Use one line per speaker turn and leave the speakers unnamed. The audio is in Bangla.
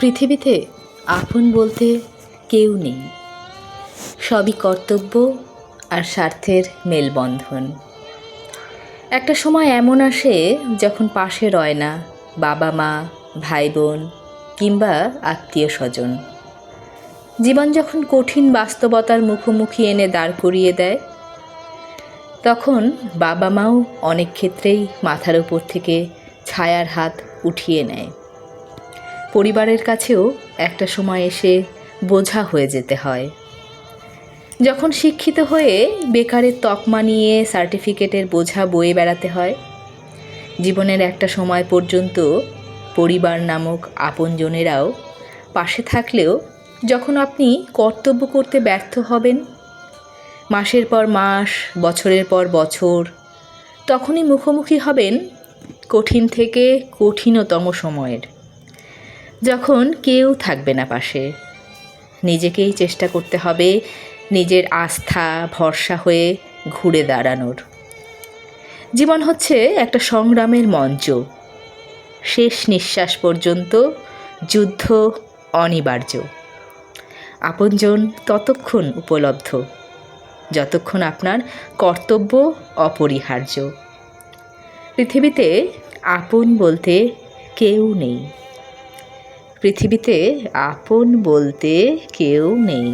পৃথিবীতে আপন বলতে কেউ নেই। সবই কর্তব্য আর স্বার্থের মেলবন্ধন। একটা সময় এমন আসে যখন পাশে রয় না বাবা মা ভাই বোন কিংবা আত্মীয় স্বজন জীবন যখন কঠিন বাস্তবতার মুখোমুখি এনে দাঁড় করিয়ে দেয়, তখন বাবা মাও অনেক ক্ষেত্রেই মাথার উপর থেকে ছায়ার হাত উঠিয়ে নেয়। পরিবারের কাছেও একটা সময় এসে বোঝা হয়ে যেতে হয়। যখন শিক্ষিত হয়ে বেকারের তকমা নিয়ে সার্টিফিকেটের বোঝা বয়ে বেড়াতে হয়, জীবনের একটা সময় পর্যন্ত পরিবার নামক আপনজনেরাও পাশে থাকলেও যখন আপনি কর্তব্য করতে ব্যর্থ হবেন, মাসের পর মাস, বছরের পর বছর, তখনই মুখোমুখি হবেন কঠিন থেকে কঠিনতম সময়ের। যখন কেউ থাকবে না পাশে। নিজেকেই চেষ্টা করতে হবে নিজের আস্থা, ভরসা হয়ে ঘুরে দাঁড়ানোর। জীবন হচ্ছে একটা সংগ্রামের মঞ্চ। শেষ নিঃশ্বাস পর্যন্ত যুদ্ধ অনিবার্য। আপনজন ততক্ষণ উপলব্ধ, যতক্ষণ আপনার কর্তব্য অপরিহার্য। পৃথিবীতে আপন বলতে কেউ নেই। পৃথিবীতে আপন বলতে কেউ নেই।